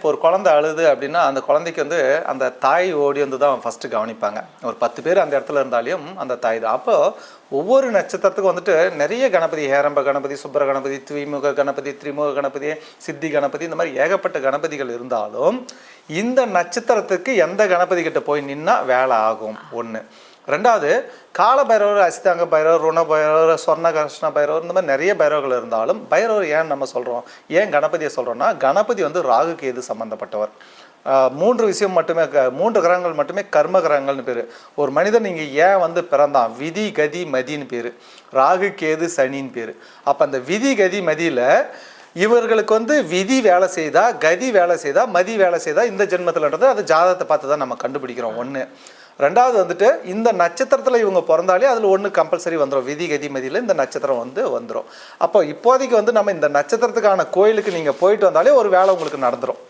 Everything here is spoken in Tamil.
இப்போ ஒரு குழந்தை அழுது அப்படின்னா அந்த குழந்தைக்கு வந்து அந்த தாய் ஓடி வந்து தான் ஃபஸ்ட்டு கவனிப்பாங்க. ஒரு பத்து பேர் அந்த இடத்துல இருந்தாலையும் அந்த தாய் தான். அப்போது ஒவ்வொரு நட்சத்திரத்துக்கும் வந்துட்டு நிறைய கணபதி ஹேரம்ப கணபதி சுப்பர கணபதி துவிமுக கணபதி திரிமுக கணபதி சித்தி கணபதி இந்த மாதிரி ஏகப்பட்ட கணபதிகள் இருந்தாலும் இந்த நட்சத்திரத்துக்கு எந்த கணபதி கிட்ட போய் நின்னா வேலை ஆகும். ஒன்று ரெண்டாவது கால பைரவர் அசிதாங்க பைரவர் ருண பைரவர் சொர்ண கிருஷ்ண பைரவர் இந்த மாதிரி நிறைய பைரவர்கள் இருந்தாலும் பைரவர் ஏன் நம்ம சொல்கிறோம் ஏன் கணபதியை சொல்கிறோம்னா கணபதி வந்து ராகு கேது சம்மந்தப்பட்டவர் மூன்று விஷயம் மட்டுமே க- மூன்று கிரகங்கள் மட்டுமே கர்ம கிரகங்கள்னு பேர். ஒரு மனிதன் நீங்கள் ஏன் வந்து பிறந்தான்? விதி கதி மதின்னு பேர். ராகு கேது சனின்னு பேர். அப்போ அந்த விதி கதி மதியில் இவர்களுக்கு வந்து விதி வேலை செய்தா கதி வேலை செய்தா மதி வேலை செய்தா இந்த ஜென்மத்தில்ன்றது அது ஜாதகத்தை பார்த்து தான் நம்ம கண்டுபிடிக்கிறோம். ஒன்று ரெண்டாவது வந்துட்டு இந்த நட்சத்திரத்தில் இவங்க பிறந்தாலே அதில் ஒன்று கம்பல்சரி வந்துடும் விதி கதி மதியில் இந்த நட்சத்திரம் வந்து வந்துடும் அப்போ இப்போதைக்கு வந்து நம்ம இந்த நட்சத்திரத்துக்கான கோயிலுக்கு நீங்கள் போயிட்டு வந்தாலே ஒரு வேலை உங்களுக்கு நடந்துடும்